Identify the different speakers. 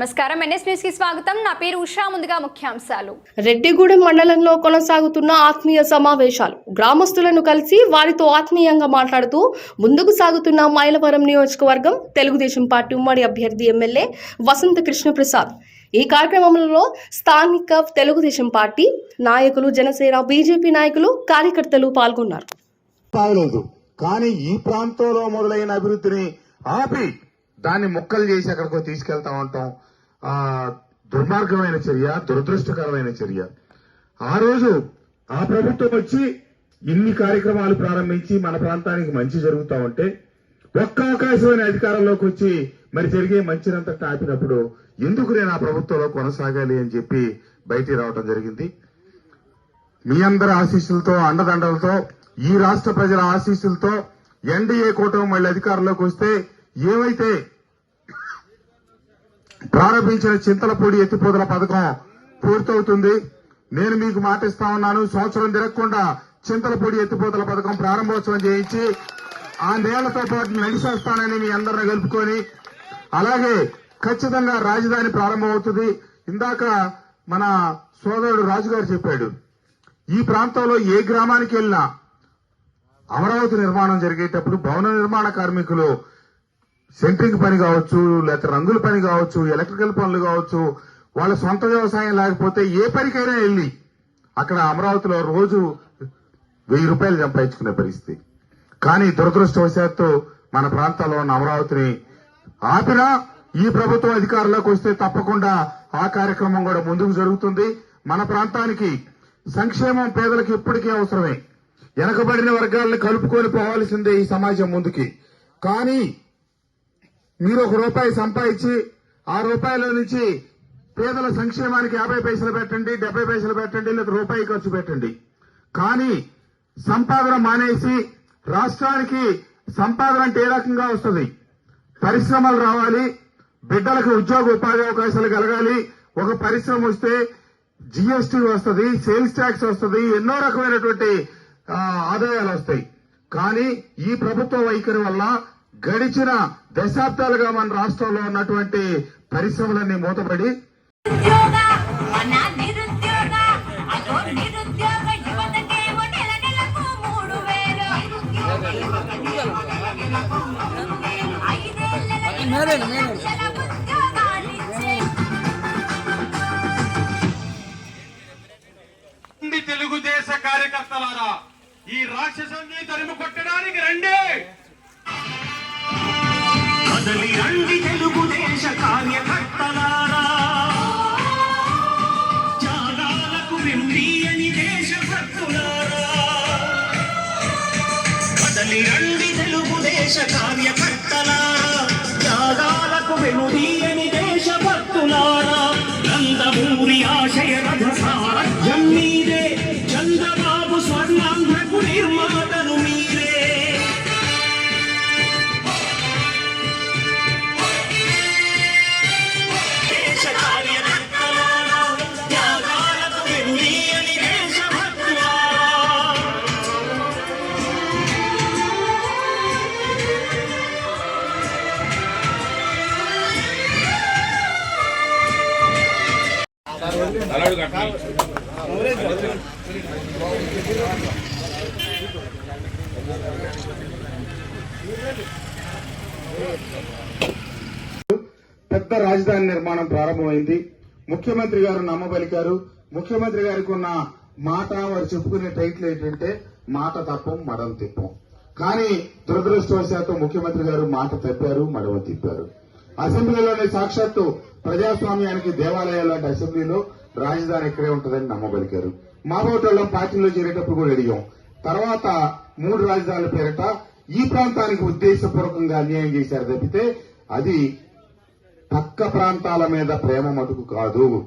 Speaker 1: నమస్కారం. ఎన్ఎస్ న్యూస్కి స్వాగతం. నా పేరు ఉషా. ముందుగా ముఖ్యాంశాలు.
Speaker 2: రెడ్డిగూడెం మండలంలో కొనసాగుతున్న ఆత్మీయ సమావేశాలు. గ్రామస్తులను కలిసి వారితో ఆత్మీయంగా మాట్లాడుతూ ముందుకు సాగుతున్న మైలవరం నియోజకవర్గం తెలుగుదేశం పార్టీ ఉమ్మడి అభ్యర్థి ఎమ్మెల్యే వసంత కృష్ణప్రసాద్. ఈ కార్యక్రమంలో స్థానిక తెలుగుదేశం పార్టీ నాయకులు జనసేన బీజేపీ నాయకులు కార్యకర్తలు పాల్గొన్నారు.
Speaker 3: సాగలేదు కానీ ఈ ప్రాంతంలో మొదలైన అభివృద్ధిని ఆపి దాన్ని ముక్కలు చేసి ఎక్కడికో తీసుకెళ్తా ఉంటాం ఆ దుర్మార్గమైన చర్య దురదృష్టకరమైన చర్య. ఆ రోజు ఆ ప్రభుత్వం వచ్చి ఇన్ని కార్యక్రమాలు ప్రారంభించి మన ప్రాంతానికి మంచి జరుగుతా ఉంటే ఒక్క అవకాశమైన అధికారంలోకి వచ్చి మరి జరిగే మంచినంతటా ఆపినప్పుడు ఎందుకు నేను ఆ ప్రభుత్వంలో కొనసాగాలి అని చెప్పి బయటికి రావడం జరిగింది. మీ అందరి ఆశీస్సులతో అండదండలతో ఈ రాష్ట్ర ప్రజల ఆశీస్సులతో ఎన్డీఏ కూటమి మళ్ళీ అధికారంలోకి వస్తే ఏమైతే ప్రారంభించిన చింతలపూడి ఎత్తిపోతల పథకం పూర్తవుతుంది. నేను మీకు మాటిస్తా ఉన్నాను. సంవత్సరం తిరగకుండా చింతలపూడి ఎత్తిపోతల పథకం ప్రారంభోత్సవం చేయించి ఆ నేలతో పాటు నడిచేస్తానని మీ అందరిని కలుపుకొని అలాగే ఖచ్చితంగా రాజధాని ప్రారంభమవుతుంది. ఇందాక మన సోదరుడు రాజుగారు చెప్పాడు ఈ ప్రాంతంలో ఏ గ్రామానికి వెళ్ళినా అమరావతి నిర్మాణం జరిగేటప్పుడు భవన నిర్మాణ కార్మికులు సెంట్రింగ్ పని కావచ్చు లేకపోతే రంగుల పని కావచ్చు ఎలక్ట్రికల్ పనులు కావచ్చు వాళ్ళ సొంత వ్యవసాయం లేకపోతే ఏ పనికైనా వెళ్ళి అక్కడ అమరావతిలో రోజు వెయ్యి రూపాయలు సంపాదించుకునే పరిస్థితి. కానీ దురదృష్టవశాత్తు మన ప్రాంతాల్లో ఉన్న అమరావతిని ఆపినా ఈ ప్రభుత్వం అధికారంలోకి వస్తే తప్పకుండా ఆ కార్యక్రమం కూడా ముందుకు జరుగుతుంది. మన ప్రాంతానికి సంక్షేమం పేదలకు ఇప్పటికీ అవసరమే. వెనకబడిన వర్గాలను కలుపుకొని పోవాల్సిందే ఈ సమాజం ముందుకి. కానీ మీరు ఒక రూపాయి సంపాదించి ఆ రూపాయల నుంచి పేదల సంక్షేమానికి యాభై పైసలు పెట్టండి డెబ్బై పైసలు పెట్టండి లేదా రూపాయి ఖర్చు పెట్టండి. కానీ సంపాదన మానేసి రాష్ట్రానికి సంపాదన అంటే ఏ రకంగా వస్తుంది? పరిశ్రమలు రావాలి బిడ్డలకు ఉద్యోగ ఉపాధి అవకాశాలు కలగాలి ఒక పరిశ్రమ వస్తే జీఎస్టీ వస్తుంది సేల్స్ ట్యాక్స్ వస్తుంది ఎన్నో రకమైనటువంటి ఆదాయాలు వస్తాయి. కానీ ఈ ప్రభుత్వ వైఖరి వల్ల గడిచిన దశాబ్దాలుగా మన రాష్ట్రంలో ఉన్నటువంటి పరిశ్రమలన్నీ మూతపడి
Speaker 4: తెలుగుదేశ కార్యకర్తలారా ఈ రాక్షసాన్ని తరిమి కొట్టడానికి రండి.
Speaker 5: కదలి రండి తెలుగుదేశ కార్యకర్తలారా. త్యాగాలకు వెండియని దేశభక్తులారా. కదలి రండి తెలుగుదేశ కార్యకర్తలారా. త్యాగాలకు వెనుదీయని దేశభక్తులారా. నందమూరి ఆశయ రథ సారథ్యం మీదే చంద్రబాబు స్వర్ణాంధ్రకు నిర్మాత
Speaker 3: పెద్ద రాజధాని నిర్మాణం ప్రారంభమైంది. ముఖ్యమంత్రి గారు నమ్మబలికారు. ముఖ్యమంత్రి గారికి ఉన్న మాట వారు చెప్పుకునే టైటిల్ ఏంటంటే మాట తప్పం మడం తిప్పం. కానీ దురదృష్టవశాత్తు ముఖ్యమంత్రి గారు మాట తప్పారు మడవ తిప్పారు. అసెంబ్లీలోనే సాక్షాత్తు ప్రజాస్వామ్యానికి దేవాలయాలు అసెంబ్లీలో రాజధాని ఇక్కడే ఉంటుందని నమ్మబలికారు. మా పార్టీలో చేరేటప్పుడు కూడా అడిగాం తర్వాత మూడు రాజధానుల పేరిట ఈ ప్రాంతానికి ఉద్దేశపూర్వకంగా అన్యాయం చేశారు తప్పితే అది పక్క ప్రాంతాల మీద ప్రేమ మటుకు కాదు.